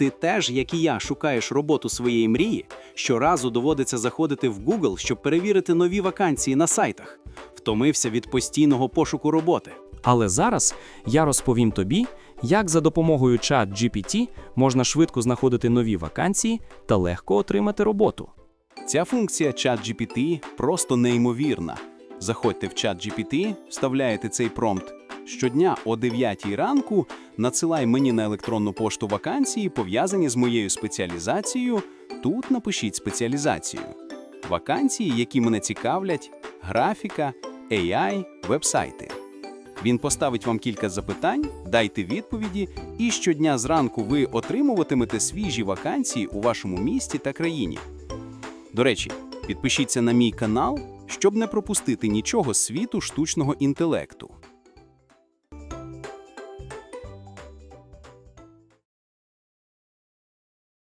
Ти теж, як і я, шукаєш роботу своєї мрії, щоразу доводиться заходити в Google, щоб перевірити нові вакансії на сайтах. Втомився від постійного пошуку роботи. Але зараз я розповім тобі, як за допомогою чат GPT можна швидко знаходити нові вакансії та легко отримати роботу. Ця функція ChatGPT просто неймовірна. Заходьте в ChatGPT, вставляєте цей промпт. Щодня о 9 ранку надсилай мені на електронну пошту вакансії, пов'язані з моєю спеціалізацією. Тут напишіть спеціалізацію. Вакансії, які мене цікавлять, графіка, AI, вебсайти. Він поставить вам кілька запитань, дайте відповіді, і щодня зранку ви отримуватимете свіжі вакансії у вашому місті та країні. До речі, підпишіться на мій канал, щоб не пропустити нічого світу штучного інтелекту.